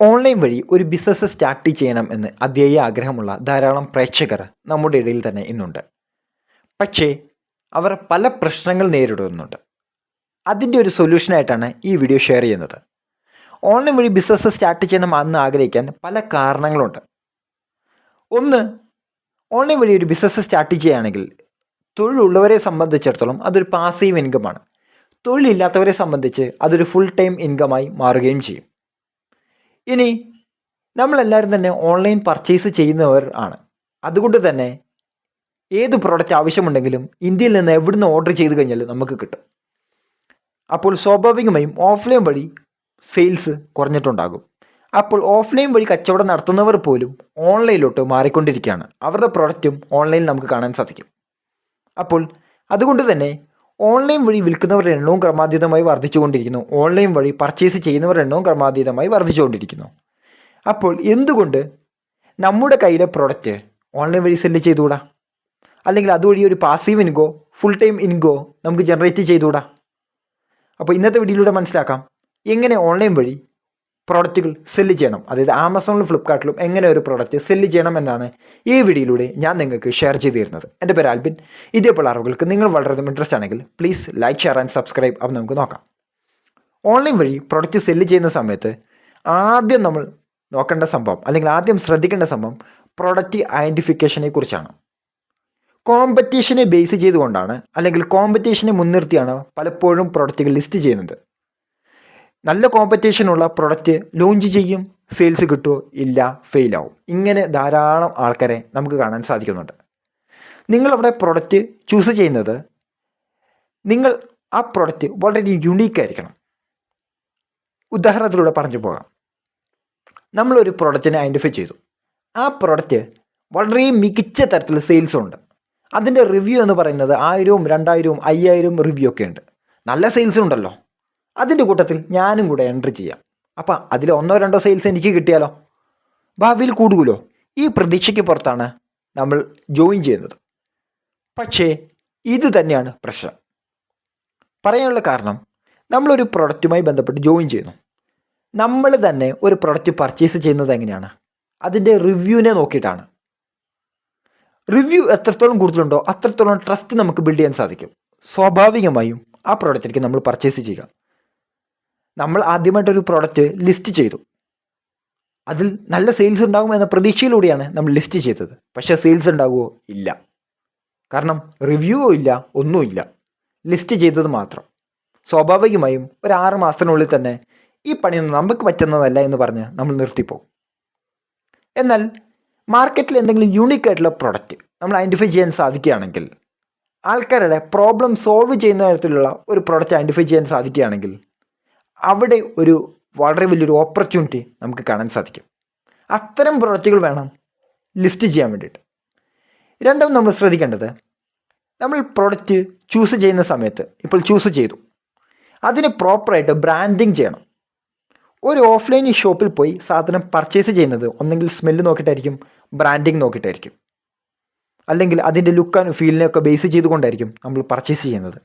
Online വഴി ഒരു business start ചെയ്യണം എന്ന് അതിയായ ആഗ്രഹമുള്ള ധാരാളം പ്രേക്ഷകർ നമ്മുടെ ഇടയിൽ തന്നെ ഇന്നുണ്ട്. പക്ഷേ അവർ പല പ്രശ്നങ്ങൾ നേരിടുന്നുണ്ട്. അതിന്റെ ഒരു സൊല്യൂഷനായിട്ടാണ് ഈ വീഡിയോ ഷെയർ ചെയ്യുന്നത്. ഓൺലൈൻ വഴി ബിസിനസ് സ്റ്റാർട്ട് ചെയ്യണം എന്ന് ആഗ്രഹിക്കാൻ പല കാരണങ്ങളുണ്ട്. ഒന്ന് ഓൺലൈൻ വഴി ഒരു ബിസിനസ് സ്റ്റാർട്ട് ചെയ്യുകയാണെങ്കിൽ തൊഴിലുള്ളവരെ സംബന്ധിച്ചിടത്തോളം അതൊരു പാസീവ് ഇൻകമാണ് തൊഴിലില്ലാത്തവരെ സംബന്ധിച്ച് അതൊരു ഫുൾ ടൈം ഇൻകമായി മാറുകയും ചെയ്യും. ഇനി നമ്മളെല്ലാവരും തന്നെ ഓൺലൈൻ പർച്ചേസ് ചെയ്യുന്നവർ ആണ്. അതുകൊണ്ട് തന്നെ ഏത് പ്രോഡക്റ്റ് ആവശ്യമുണ്ടെങ്കിലും ഇന്ത്യയിൽ നിന്ന് എവിടുന്ന് ഓർഡർ ചെയ്ത് കഴിഞ്ഞാൽ നമുക്ക് കിട്ടും. അപ്പോൾ സ്വാഭാവികമായും ഓഫ്ലൈൻ വഴി സെയിൽസ് കുറഞ്ഞിട്ടുണ്ടാകും. അപ്പോൾ ഓഫ്ലൈൻ വഴി കച്ചവടം നടത്തുന്നവർ പോലും ഓൺലൈനിലോട്ട് മാറിക്കൊണ്ടിരിക്കുകയാണ്. അവരുടെ പ്രോഡക്റ്റും ഓൺലൈനിൽ നമുക്ക് കാണാൻ സാധിക്കും. അപ്പോൾ അതുകൊണ്ട് തന്നെ ഓൺലൈൻ വഴി വിൽക്കുന്നവരുടെ എണ്ണവും ക്രമാതീതമായി വർദ്ധിച്ചുകൊണ്ടിരിക്കുന്നു. ഓൺലൈൻ വഴി പർച്ചേസ് ചെയ്യുന്നവരുടെ എണ്ണവും ക്രമാതീതമായി വർദ്ധിച്ചുകൊണ്ടിരിക്കുന്നു. അപ്പോൾ എന്തുകൊണ്ട് നമ്മുടെ കയ്യിലെ പ്രോഡക്റ്റ് ഓൺലൈൻ വഴി സെല്ല് ചെയ്തുകൂടാ? അല്ലെങ്കിൽ അതുവഴി ഒരു passive income full time income നമുക്ക് ജനറേറ്റ് ചെയ്തുകൂടാ? അപ്പോൾ ഇന്നത്തെ വീഡിയോയിലൂടെ മനസ്സിലാക്കാം. എങ്ങനെ ഓൺലൈൻ വഴി പ്രോഡക്റ്റുകൾ സെല്ല് ചെയ്യണം. അതായത് ആമസോണിലും ഫ്ലിപ്കാർട്ടിലും എങ്ങനെ ഒരു പ്രോഡക്റ്റ് സെല്ല് ചെയ്യണം എന്നാണ് ഈ വീഡിയോയിലൂടെ ഞാൻ നിങ്ങൾക്ക് ഷെയർ ചെയ്തു തരുന്നത്. എന്റെ പേര് ആൽബിൻ. ഇതേപോലെ അറിവുകൾക്ക് നിങ്ങൾ വളരെയധികം ഇൻട്രസ്റ്റ് ആണെങ്കിൽ please like share and subscribe അപ്പോൾ നമുക്ക് നോക്കാം. ഓൺലൈൻ വഴി പ്രോഡക്റ്റ് സെല്ല് ചെയ്യുന്ന സമയത്ത് ആദ്യം നമ്മൾ നോക്കേണ്ട സംഭവം അല്ലെങ്കിൽ ആദ്യം ശ്രദ്ധിക്കേണ്ട സംഭവം പ്രോഡക്റ്റ് ഐഡന്റിഫിക്കേഷനെ കുറിച്ചാണ്. കോമ്പറ്റീഷനെ ബേസ് ചെയ്തുകൊണ്ടാണ് അല്ലെങ്കിൽ കോമ്പറ്റീഷനെ മുൻനിർത്തിയാണ് പലപ്പോഴും പ്രോഡക്റ്റുകൾ ലിസ്റ്റ് ചെയ്യുന്നത്. നല്ല കോമ്പറ്റീഷനുള്ള പ്രൊഡക്റ്റ് ലോഞ്ച് ചെയ്യും സെയിൽസ് കിട്ടുമോ ഇല്ല ഫെയിലാവും ഇങ്ങനെ ധാരാളം ആൾക്കാരെ നമുക്ക് കാണാൻ സാധിക്കുന്നുണ്ട്. നിങ്ങളവിടെ പ്രൊഡക്റ്റ് ചൂസ് ചെയ്യുന്നത് നിങ്ങൾ ആ പ്രൊഡക്റ്റ് വളരെ യുണീക്ക് ആയിരിക്കണം. ഉദാഹരണത്തിലൂടെ പറഞ്ഞു പോകാം. നമ്മളൊരു പ്രൊഡക്റ്റിനെ ഐഡന്റിഫൈ ചെയ്തു. ആ പ്രൊഡക്റ്റ് വളരെ മികച്ച തരത്തിൽ സെയിൽസ് ഉണ്ട്. അതിന്റെ റിവ്യൂ എന്ന് പറയുന്നത് ആയിരവും രണ്ടായിരവും അയ്യായിരവും റിവ്യൂ ഒക്കെ ഉണ്ട്. നല്ല സെയിൽസ് ഉണ്ടല്ലോ. അതിന്റെ കൂട്ടത്തിൽ ഞാനും കൂടെ എൻട്രി ചെയ്യാം. അപ്പം അതിൽ ഒന്നോ രണ്ടോ സെയിൽസ് എനിക്ക് കിട്ടിയാലോ? ഭാവിയിൽ കൂടുമല്ലോ ഈ പ്രതീക്ഷയ്ക്ക് പുറത്താണ് നമ്മൾ ജോയിൻ ചെയ്യുന്നത്. പക്ഷേ ഇത് തന്നെയാണ് പ്രശ്നം. പറയാനുള്ള കാരണം നമ്മളൊരു പ്രൊഡക്റ്റുമായി ബന്ധപ്പെട്ട് ജോയിൻ ചെയ്യുന്നു. നമ്മൾ തന്നെ ഒരു പ്രൊഡക്റ്റ് പർച്ചേസ് ചെയ്യുന്നത് എങ്ങനെയാണ്? അതിന്റെ റിവ്യൂവിനെ നോക്കിയിട്ടാണ്. റിവ്യൂ എത്രത്തോളം കൂടുതലുണ്ടോ അത്രത്തോളം ട്രസ്റ്റ് നമുക്ക് ബിൽഡ് ചെയ്യാൻ സാധിക്കും. സ്വാഭാവികമായും ആ പ്രോഡക്റ്റിലേക്ക് നമ്മൾ പർച്ചേസ് ചെയ്യുക. നമ്മൾ ആദ്യമായിട്ടൊരു പ്രോഡക്റ്റ് ലിസ്റ്റ് ചെയ്തു. അതിൽ നല്ല സെയിൽസ് ഉണ്ടാകും എന്ന പ്രതീക്ഷയിലൂടെയാണ് നമ്മൾ ലിസ്റ്റ് ചെയ്തത്. പക്ഷേ സെയിൽസ് ഉണ്ടാകുമോ ഇല്ല. കാരണം റിവ്യൂ ഇല്ല ഒന്നുമില്ല ലിസ്റ്റ് ചെയ്തത് മാത്രം. സ്വാഭാവികമായും ഒരു ആറ് മാസത്തിനുള്ളിൽ തന്നെ ഈ പണിയൊന്നും നമുക്ക് പറ്റുന്നതല്ല എന്ന് പറഞ്ഞ് നമ്മൾ നിർത്തിപ്പോകും. എന്നാൽ മാർക്കറ്റിൽ എന്തെങ്കിലും യൂണിക് ആയിട്ടുള്ള പ്രോഡക്റ്റ് നമ്മൾ ഐഡന്റിഫൈ ചെയ്യാൻ സാധിക്കുകയാണെങ്കിൽ ആൾക്കാരുടെ പ്രോബ്ലം സോൾവ് ചെയ്യുന്ന തരത്തിലുള്ള ഒരു പ്രോഡക്റ്റ് ഐഡന്റിഫൈ ചെയ്യാൻ സാധിക്കുകയാണെങ്കിൽ അവിടെ ഒരു വളരെ വലിയൊരു ഓപ്പർച്യൂണിറ്റി നമുക്ക് കാണാൻ സാധിക്കും. അത്തരം പ്രൊഡക്റ്റുകൾ വേണം ലിസ്റ്റ് ചെയ്യാൻ വേണ്ടിയിട്ട്. രണ്ടും നമ്മൾ ശ്രദ്ധിക്കേണ്ടത് നമ്മൾ പ്രൊഡക്റ്റ് ചൂസ് ചെയ്യുന്ന സമയത്ത് ഇപ്പോൾ ചൂസ് ചെയ്തു. അതിന് പ്രോപ്പറായിട്ട് ബ്രാൻഡിങ് ചെയ്യണം. ഒരു ഓഫ്ലൈൻ ഷോപ്പിൽ പോയി സാധനം പർച്ചേസ് ചെയ്യുന്നത് ഒന്നെങ്കിൽ സ്മെല്ല് നോക്കിയിട്ടായിരിക്കും ബ്രാൻഡിങ് നോക്കിയിട്ടായിരിക്കും. അല്ലെങ്കിൽ അതിന്റെ ലുക്ക് ആൻഡ് ഫീലിനെയൊക്കെ ബേസ് ചെയ്തുകൊണ്ടായിരിക്കും നമ്മൾ പർച്ചേസ് ചെയ്യുന്നത്.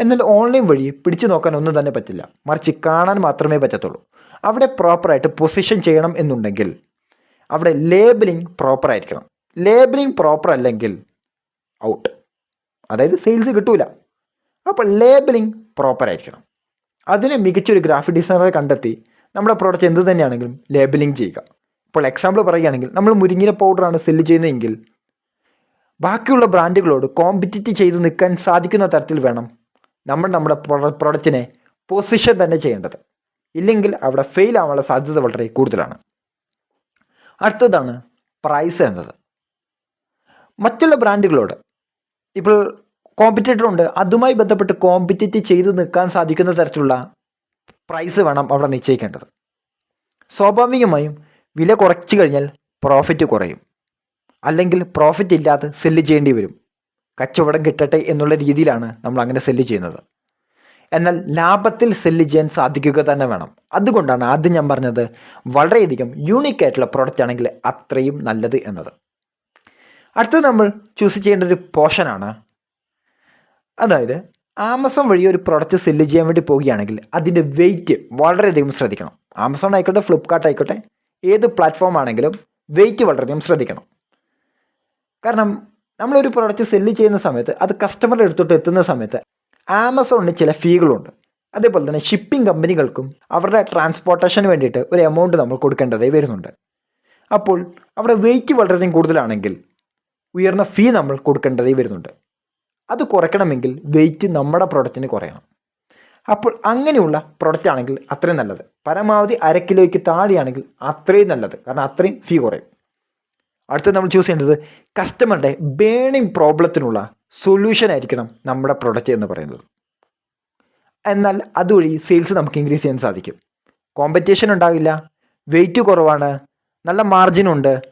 എന്നാൽ ഓൺലൈൻ വഴി പിടിച്ചു നോക്കാൻ ഒന്നും തന്നെ പറ്റില്ല. മറിച്ച് കാണാൻ മാത്രമേ പറ്റത്തുള്ളൂ. അവിടെ പ്രോപ്പറായിട്ട് പൊസിഷൻ ചെയ്യണം എന്നുണ്ടെങ്കിൽ അവിടെ ലേബലിംഗ് പ്രോപ്പർ ആയിരിക്കണം. ലേബലിംഗ് പ്രോപ്പർ അല്ലെങ്കിൽ ഔട്ട് അതായത് സെയിൽസ് കിട്ടൂല. അപ്പോൾ ലേബലിംഗ് പ്രോപ്പർ ആയിരിക്കണം. അതിന് മികച്ചൊരു ഗ്രാഫിക് ഡിസൈനറെ കണ്ടെത്തി നമ്മുടെ പ്രോഡക്റ്റ് എന്ത് തന്നെയാണെങ്കിലും ലേബലിംഗ് ചെയ്യുക. ഇപ്പോൾ എക്സാമ്പിൾ പറയുകയാണെങ്കിൽ നമ്മൾ മുരിങ്ങിന പൗഡറാണ് സെല്ല് ചെയ്യുന്നതെങ്കിൽ ബാക്കിയുള്ള ബ്രാൻഡുകളോട് കോമ്പറ്റിറ്റ് ചെയ്ത് നിൽക്കാൻ സാധിക്കുന്ന തരത്തിൽ വേണം നമ്മൾ നമ്മുടെ പ്രൊഡക്റ്റിനെ പൊസിഷൻ തന്നെ ചെയ്യേണ്ടത്. ഇല്ലെങ്കിൽ അവിടെ ഫെയിൽ ആവാനുള്ള സാധ്യത വളരെ കൂടുതലാണ്. അടുത്തതാണ് പ്രൈസ് എന്നത്. മറ്റുള്ള ബ്രാൻഡുകളോട് ഇപ്പോൾ കോമ്പറ്റേറ്റർ ഉണ്ട്. അതുമായി ബന്ധപ്പെട്ട് കോമ്പറ്റേറ്റ് ചെയ്ത് നിൽക്കാൻ സാധിക്കുന്ന തരത്തിലുള്ള പ്രൈസ് വേണം അവിടെ നിശ്ചയിക്കേണ്ടത്. സ്വാഭാവികമായും വില കുറച്ച് കഴിഞ്ഞാൽ പ്രോഫിറ്റ് കുറയും. അല്ലെങ്കിൽ പ്രോഫിറ്റ് ഇല്ലാതെ സെല്ല് ചെയ്യേണ്ടി വരും. കച്ചവടം കിട്ടട്ടെ എന്നുള്ള രീതിയിലാണ് നമ്മൾ അങ്ങനെ സെല്ല് ചെയ്യുന്നത്. എന്നാൽ ലാഭത്തിൽ സെല്ല് ചെയ്യാൻ സാധിക്കുക തന്നെ വേണം. അതുകൊണ്ടാണ് ആദ്യം ഞാൻ പറഞ്ഞത് വളരെയധികം യൂണിക് ആയിട്ടുള്ള പ്രോഡക്റ്റ് ആണെങ്കിൽ അത്രയും നല്ലത് എന്നത്. അടുത്തത് നമ്മൾ ചൂസ് ചെയ്യേണ്ട ഒരു പോർഷനാണ് അതായത് ആമസോൺ വഴി ഒരു പ്രോഡക്റ്റ് സെല്ല് ചെയ്യാൻ വേണ്ടി പോവുകയാണെങ്കിൽ അതിന്റെ വെയിറ്റ് വളരെയധികം ശ്രദ്ധിക്കണം. ആമസോൺ ആയിക്കോട്ടെ ഫ്ലിപ്കാർട്ട് ആയിക്കോട്ടെ ഏത് പ്ലാറ്റ്ഫോം ആണെങ്കിലും വെയിറ്റ് വളരെയധികം ശ്രദ്ധിക്കണം. കാരണം നമ്മളൊരു പ്രോഡക്റ്റ് സെല്ല് ചെയ്യുന്ന സമയത്ത് അത് കസ്റ്റമറുടെ അടുത്തോട്ട് എത്തുന്ന സമയത്ത് ആമസോണിന് ചില ഫീകളുണ്ട് അതേപോലെ തന്നെ ഷിപ്പിംഗ് കമ്പനികൾക്കും അവരുടെ ട്രാൻസ്പോർട്ടേഷന് വേണ്ടിയിട്ട് ഒരു എമൗണ്ട് നമ്മൾ കൊടുക്കേണ്ടതായി വരുന്നുണ്ട്. അപ്പോൾ അവിടെ വെയിറ്റ് വളരെയധികം കൂടുതലാണെങ്കിൽ ഉയർന്ന ഫീ നമ്മൾ കൊടുക്കേണ്ടതായി വരുന്നുണ്ട്. അത് കുറയ്ക്കണമെങ്കിൽ വെയിറ്റ് നമ്മുടെ പ്രോഡക്റ്റിന് കുറയണം. അപ്പോൾ അങ്ങനെയുള്ള പ്രോഡക്റ്റ് ആണെങ്കിൽ അത്രയും നല്ലത്. പരമാവധി അര കിലോയ്ക്ക് താഴെയാണെങ്കിൽ അത്രയും നല്ലത്. കാരണം അത്രയും ഫീ കുറയും. അടുത്തത് നമ്മൾ ചൂസ് ചെയ്യേണ്ടത് കസ്റ്റമറുടെ ബേണിംഗ് പ്രോബ്ലത്തിനുള്ള സൊല്യൂഷൻ ആയിരിക്കണം നമ്മുടെ പ്രൊഡക്റ്റ് എന്ന് പറയുന്നത്. എന്നാൽ അതുവഴി സെയിൽസ് നമുക്ക് ഇൻക്രീസ് ചെയ്യാൻ സാധിക്കും. കോമ്പറ്റീഷൻ ഉണ്ടാവില്ല വെയിറ്റ് കുറവാണ് നല്ല മാർജിൻ ഉണ്ട്.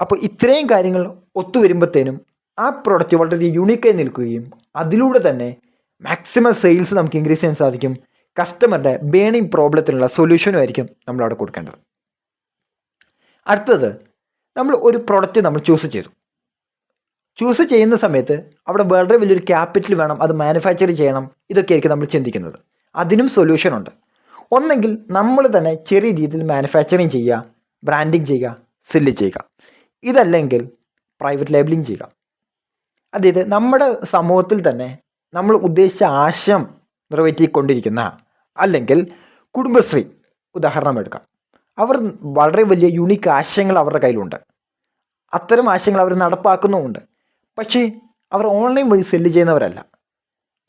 അപ്പോൾ ഇത്രയും കാര്യങ്ങൾ ഒത്തുവരുമ്പോഴത്തേനും ആ പ്രൊഡക്റ്റ് വളരെ യുണീക്കായി നിൽക്കുകയും അതിലൂടെ തന്നെ മാക്സിമം സെയിൽസ് നമുക്ക് ഇൻക്രീസ് ചെയ്യാൻ സാധിക്കും. കസ്റ്റമറുടെ ബേണിംഗ് പ്രോബ്ലത്തിനുള്ള സൊല്യൂഷനും ആയിരിക്കും നമ്മളവിടെ കൊടുക്കേണ്ടത്. അടുത്തത് നമ്മൾ ഒരു പ്രൊഡക്റ്റ് നമ്മൾ ചൂസ് ചെയ്തു. ചൂസ് ചെയ്യുന്ന സമയത്ത് അവിടെ വളരെ വലിയൊരു ക്യാപിറ്റൽ വേണം അത് മാനുഫാക്ചർ ചെയ്യണം ഇതൊക്കെ ആയിരിക്കും നമ്മൾ ചിന്തിക്കുന്നത്. അതിനും സൊല്യൂഷൻ ഉണ്ട്. ഒന്നെങ്കിൽ നമ്മൾ തന്നെ ചെറിയ രീതിയിൽ മാനുഫാക്ചറിങ് ചെയ്യുക ബ്രാൻഡിങ് ചെയ്യുക സെല്ല് ചെയ്യുക. ഇതല്ലെങ്കിൽ പ്രൈവറ്റ് ലേബലിംഗ് ചെയ്യുക. അതായത് നമ്മുടെ സമൂഹത്തിൽ തന്നെ നമ്മൾ ഉദ്ദേശിച്ച ആശയം നിറവേറ്റിക്കൊണ്ടിരിക്കുന്ന അല്ലെങ്കിൽ കുടുംബശ്രീ ഉദാഹരണം എടുക്കാം. അവർ വളരെ വലിയ യുണീക്ക് ആശയങ്ങൾ അവരുടെ കയ്യിലുണ്ട്. അത്തരം ആശയങ്ങൾ അവർ നടപ്പാക്കുന്നുമുണ്ട്. പക്ഷേ അവർ ഓൺലൈൻ വഴി സെല്ല് ചെയ്യുന്നവരല്ല.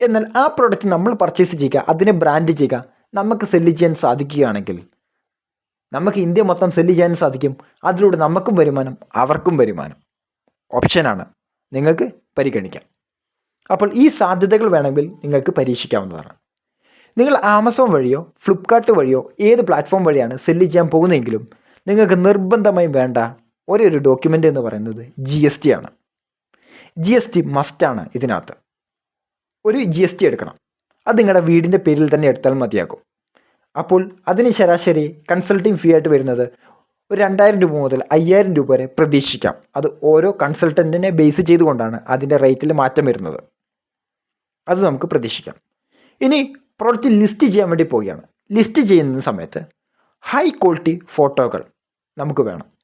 എന്നാൽ ആ പ്രോഡക്റ്റ് നമ്മൾ പർച്ചേസ് ചെയ്യുക അതിനെ ബ്രാൻഡ് ചെയ്യുക നമുക്ക് സെല്ല് ചെയ്യാൻ സാധിക്കുകയാണെങ്കിൽ നമുക്ക് ഇന്ത്യ മൊത്തം സെല്ല് ചെയ്യാൻ സാധിക്കും. അതിലൂടെ നമുക്കും വരുമാനം അവർക്കും വരുമാനം. ഓപ്ഷനാണ് നിങ്ങൾക്ക് പരിഗണിക്കാം. അപ്പോൾ ഈ സാധ്യതകൾ വേണമെങ്കിൽ നിങ്ങൾക്ക് പരീക്ഷിക്കാവുന്നതാണ്. നിങ്ങൾ ആമസോൺ വഴിയോ ഫ്ലിപ്കാർട്ട് വഴിയോ ഏത് പ്ലാറ്റ്ഫോം വഴിയാണ് സെല്ല് ചെയ്യാൻ പോകുന്നതെങ്കിലും നിങ്ങൾക്ക് നിർബന്ധമായും വേണ്ട ഒരേ ഒരു ഡോക്യുമെന്റ് എന്ന് പറയുന്നത് ജി എസ് ടി ആണ്. ജി എസ് ടി മസ്റ്റാണ് ഇതിനകത്ത്. ഒരു ജി എസ് ടി എടുക്കണം. അത് നിങ്ങളുടെ വീടിന്റെ പേരിൽ തന്നെ എടുത്താൽ മതിയാകും. അപ്പോൾ അതിന് ശരാശരി കൺസൾട്ടിംഗ് ഫീ ആയിട്ട് വരുന്നത് ഒരു രണ്ടായിരം രൂപ മുതൽ അയ്യായിരം രൂപ വരെ പ്രതീക്ഷിക്കാം. അത് ഓരോ കൺസൾട്ടന്റിനെ ബേസ് ചെയ്തുകൊണ്ടാണ് അതിന്റെ റേറ്റിൽ മാറ്റം വരുന്നത്. അത് നമുക്ക് പ്രതീക്ഷിക്കാം. ഇനി പ്രോഡക്റ്റ് ലിസ്റ്റ് ചെയ്യാൻ വേണ്ടി പോവുകയാണ്. ലിസ്റ്റ് ചെയ്യുന്ന സമയത്ത് ഹൈ ക്വാളിറ്റി ഫോട്ടോകൾ നമുക്ക് വേണം.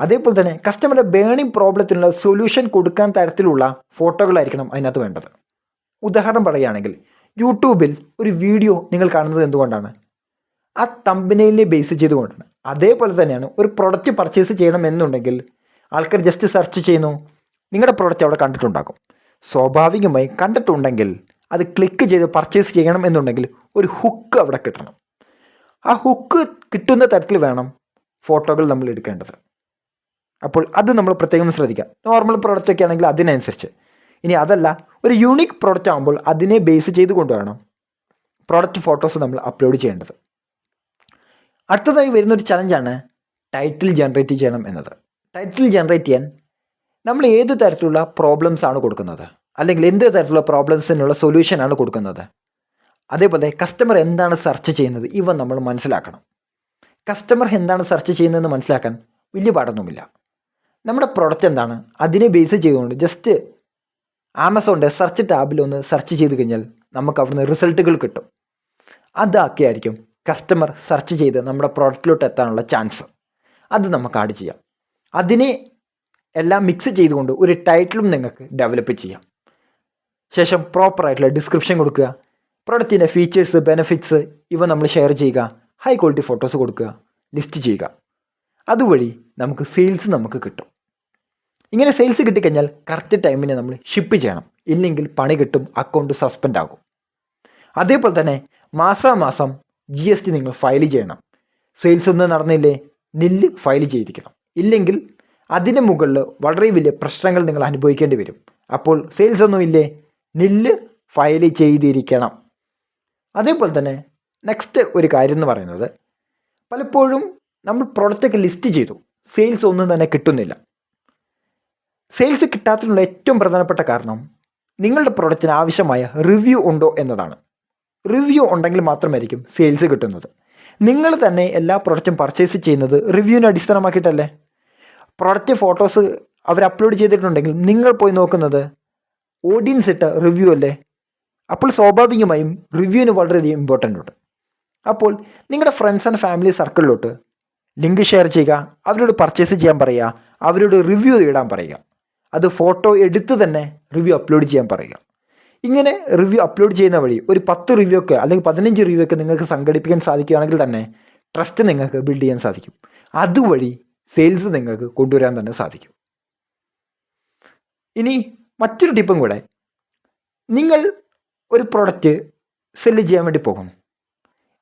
അതേപോലെ തന്നെ കസ്റ്റമറുടെ ബേണിംഗ് പ്രോബ്ലത്തിനുള്ള സൊല്യൂഷൻ കൊടുക്കാൻ തരത്തിലുള്ള ഫോട്ടോകളായിരിക്കണം അതിനകത്ത് വേണ്ടത്. ഉദാഹരണം പറയുകയാണെങ്കിൽ യൂട്യൂബിൽ ഒരു വീഡിയോ നിങ്ങൾ കാണുന്നത് എന്തുകൊണ്ടാണ്? ആ തമ്പനയിലെ ബേസ് ചെയ്തുകൊണ്ടാണ്. അതേപോലെ തന്നെയാണ് ഒരു പ്രൊഡക്റ്റ് പർച്ചേസ് ചെയ്യണം എന്നുണ്ടെങ്കിൽ ആൾക്കാർ ജസ്റ്റ് സെർച്ച് ചെയ്യുന്നു. നിങ്ങളുടെ പ്രൊഡക്റ്റ് അവിടെ കണ്ടിട്ടുണ്ടാകും. സ്വാഭാവികമായി കണ്ടിട്ടുണ്ടെങ്കിൽ അത് ക്ലിക്ക് ചെയ്ത് പർച്ചേസ് ചെയ്യണം എന്നുണ്ടെങ്കിൽ ഒരു ഹുക്ക് അവിടെ കിട്ടണം. ആ ഹുക്ക് കിട്ടുന്ന തരത്തിൽ വേണം ഫോട്ടോകൾ നമ്മൾ എടുക്കേണ്ടത്. അപ്പോൾ അത് നമ്മൾ പ്രത്യേകം ശ്രദ്ധിക്കാം. നോർമൽ പ്രോഡക്റ്റ് ഒക്കെ ആണെങ്കിൽ അതിനനുസരിച്ച്. ഇനി അതല്ല ഒരു യൂണിക് പ്രോഡക്റ്റ് ആകുമ്പോൾ അതിനെ ബേസ് ചെയ്ത് കൊണ്ടുവേണം പ്രോഡക്റ്റ് ഫോട്ടോസ് നമ്മൾ അപ്ലോഡ് ചെയ്യേണ്ടത്. അടുത്തതായി വരുന്ന ഒരു ചലഞ്ചാണ് ടൈറ്റിൽ ജനറേറ്റ് ചെയ്യണം എന്നത്. ടൈറ്റിൽ ജനറേറ്റ് ചെയ്യാൻ നമ്മൾ ഏത് തരത്തിലുള്ള പ്രോബ്ലംസ് ആണ് കൊടുക്കുന്നത്? അല്ലെങ്കിൽ എന്ത് തരത്തിലുള്ള പ്രോബ്ലംസിനുള്ള സൊല്യൂഷൻ ആണ് കൊടുക്കുന്നത്? അതേപോലെ കസ്റ്റമർ എന്താണ് സെർച്ച് ചെയ്യുന്നത്? ഇവ നമ്മൾ മനസ്സിലാക്കണം. കസ്റ്റമർ എന്താണ് സെർച്ച് ചെയ്യുന്നതെന്ന് മനസ്സിലാക്കാൻ വലിയ പാടൊന്നുമില്ല. നമ്മുടെ പ്രൊഡക്റ്റ് എന്താണ്? അതിനെ ബേസ് ചെയ്തുകൊണ്ട് ജസ്റ്റ് ആമസോണിന്റെ സെർച്ച് ടാബിൽ ഒന്ന് സെർച്ച് ചെയ്ത് കഴിഞ്ഞാൽ നമുക്ക് അവിടുന്ന് റിസൾട്ടുകൾ കിട്ടും. അതൊക്കെയായിരിക്കും കസ്റ്റമർ സെർച്ച് ചെയ്ത് നമ്മുടെ പ്രോഡക്റ്റിലോട്ട് എത്താനുള്ള ചാൻസ് അത് നമുക്ക് ആഡ് ചെയ്യാം. അതിനെ എല്ലാം മിക്സ് ചെയ്തുകൊണ്ട് ഒരു ടൈറ്റിലും നിങ്ങൾക്ക് ഡെവലപ്പ് ചെയ്യാം. ശേഷം പ്രോപ്പറായിട്ടുള്ള ഡിസ്ക്രിപ്ഷൻ കൊടുക്കുക. പ്രൊഡക്റ്റിന്റെ ഫീച്ചേഴ്സ് ബെനിഫിറ്റ്സ് ഇവ നമ്മൾ ഷെയർ ചെയ്യുക. ഹൈ ക്വാളിറ്റി ഫോട്ടോസ് കൊടുക്കുക. ലിസ്റ്റ് ചെയ്യുക. അതുവഴി നമുക്ക് സെയിൽസ് നമുക്ക് കിട്ടും. ഇങ്ങനെ സെയിൽസ് കിട്ടിക്കഴിഞ്ഞാൽ കറക്റ്റ് ടൈമിന് നമ്മൾ ഷിപ്പ് ചെയ്യണം. ഇല്ലെങ്കിൽ പണി കിട്ടും അക്കൗണ്ട് സസ്പെൻഡ് ആകും. അതേപോലെ തന്നെ മാസാമാസം ജി എസ് ടി നിങ്ങൾ ഫയൽ ചെയ്യണം. സെയിൽസ് ഒന്നും നടന്നില്ലേ? നില്ല് ഫയൽ ചെയ്തിരിക്കണം. ഇല്ലെങ്കിൽ അതിന് മുകളിൽ വളരെ വലിയ പ്രശ്നങ്ങൾ നിങ്ങൾ അനുഭവിക്കേണ്ടി വരും. അപ്പോൾ സെയിൽസ് ഒന്നും ഇല്ലേ? നില്ല് ഫയൽ ചെയ്തിരിക്കണം. അതേപോലെ തന്നെ നെക്സ്റ്റ് ഒരു കാര്യം എന്ന് പറയുന്നത് പലപ്പോഴും നമ്മൾ പ്രൊഡക്റ്റൊക്കെ ലിസ്റ്റ് ചെയ്തു. സെയിൽസ് ഒന്നും തന്നെ കിട്ടുന്നില്ല. സെയിൽസ് കിട്ടാത്തതിനുള്ള ഏറ്റവും പ്രധാനപ്പെട്ട കാരണം നിങ്ങളുടെ പ്രൊഡക്റ്റിന് ആവശ്യമായ റിവ്യൂ ഉണ്ടോ എന്നതാണ്. റിവ്യൂ ഉണ്ടെങ്കിൽ മാത്രമായിരിക്കും സെയിൽസ് കിട്ടുന്നത്. നിങ്ങൾ തന്നെ എല്ലാ പ്രൊഡക്റ്റും പർച്ചേസ് ചെയ്യുന്നത് റിവ്യൂവിനെ അടിസ്ഥാനമാക്കിയിട്ടല്ലേ? പ്രൊഡക്റ്റ് ഫോട്ടോസ് അവർ അപ്ലോഡ് ചെയ്തിട്ടുണ്ടെങ്കിൽ നിങ്ങൾ പോയി നോക്കുന്നത് ഓഡിയൻസ് ഇട്ട റിവ്യൂ അല്ലേ? അപ്പോൾ സ്വാഭാവികമായും റിവ്യൂവിന് വളരെയധികം ഇമ്പോർട്ടന്റ് ഉണ്ട്. അപ്പോൾ നിങ്ങളുടെ ഫ്രണ്ട്സ് ആൻഡ് ഫാമിലി സർക്കിളിലോട്ട് ലിങ്ക് ഷെയർ ചെയ്യുക അവരോട് പർച്ചേസ് ചെയ്യാൻ പറയുക അവരോട് റിവ്യൂ ഇടാൻ പറയുക. അത് ഫോട്ടോ എടുത്ത് തന്നെ റിവ്യൂ അപ്ലോഡ് ചെയ്യാൻ പറയുക. ഇങ്ങനെ റിവ്യൂ അപ്ലോഡ് ചെയ്യുന്ന വഴി ഒരു പത്ത് റിവ്യൂ ഒക്കെ അല്ലെങ്കിൽ പതിനഞ്ച് റിവ്യൂ ഒക്കെ നിങ്ങൾക്ക് സംഘടിപ്പിക്കാൻ സാധിക്കുകയാണെങ്കിൽ തന്നെ ട്രസ്റ്റ് നിങ്ങൾക്ക് ബിൽഡ് ചെയ്യാൻ സാധിക്കും. അതുവഴി സെയിൽസ് നിങ്ങൾക്ക് കൊണ്ടുവരാൻ തന്നെ സാധിക്കും. ഇനി മറ്റൊരു ടിപ്പും കൂടെ. നിങ്ങൾ ഒരു പ്രൊഡക്റ്റ് സെല്ല് ചെയ്യാൻ വേണ്ടി പോകുന്നു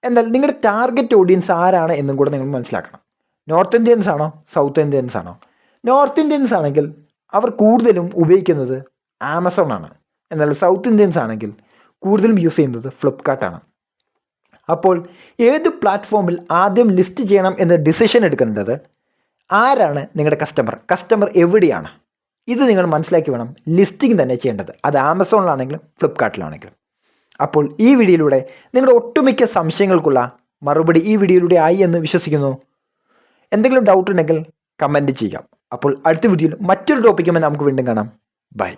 എന്നാൽ നിങ്ങളുടെ ടാർഗറ്റ് ഓഡിയൻസ് ആരാണ് എന്നും കൂടെ നിങ്ങൾ മനസ്സിലാക്കണം. നോർത്ത് ഇന്ത്യൻസ് ആണോ? സൗത്ത് ഇന്ത്യൻസ് ആണോ? നോർത്ത് ഇന്ത്യൻസ് ആണെങ്കിൽ അവർ കൂടുതലും ഉപയോഗിക്കുന്നത് ആമസോൺ ആണ്. എന്നാൽ സൗത്ത് ഇന്ത്യൻസ് ആണെങ്കിൽ കൂടുതലും യൂസ് ചെയ്യുന്നത് ഫ്ലിപ്കാർട്ടാണ് അപ്പോൾ ഏത് പ്ലാറ്റ്ഫോമിൽ ആദ്യം ലിസ്റ്റ് ചെയ്യണം എന്ന ഡിസിഷൻ എടുക്കേണ്ടത് ആരാണ് നിങ്ങളുടെ കസ്റ്റമർ കസ്റ്റമർ എവിടെയാണ്? ഇത് നിങ്ങൾ മനസ്സിലാക്കി വേണം ലിസ്റ്റിംഗ് തന്നെ ചെയ്യേണ്ടത്. അത് ആമസോണിലാണെങ്കിലും ഫ്ലിപ്കാർട്ടിലാണെങ്കിലും അപ്പോൾ ഈ വീഡിയോയിലൂടെ നിങ്ങളുടെ ഒട്ടുമിക്ക സംശയങ്ങൾക്കുള്ള മറുപടി ഈ വീഡിയോയിലൂടെ ആയി എന്ന് വിശ്വസിക്കുന്നു. എന്തെങ്കിലും ഡൗട്ട് ഉണ്ടെങ്കിൽ കമന്റ് ചെയ്യാം അപ്പോൾ അടുത്ത വീഡിയോയിൽ മറ്റൊരു ടോപ്പിക്കുമായി നമുക്ക് വീണ്ടും കാണാം. ബൈ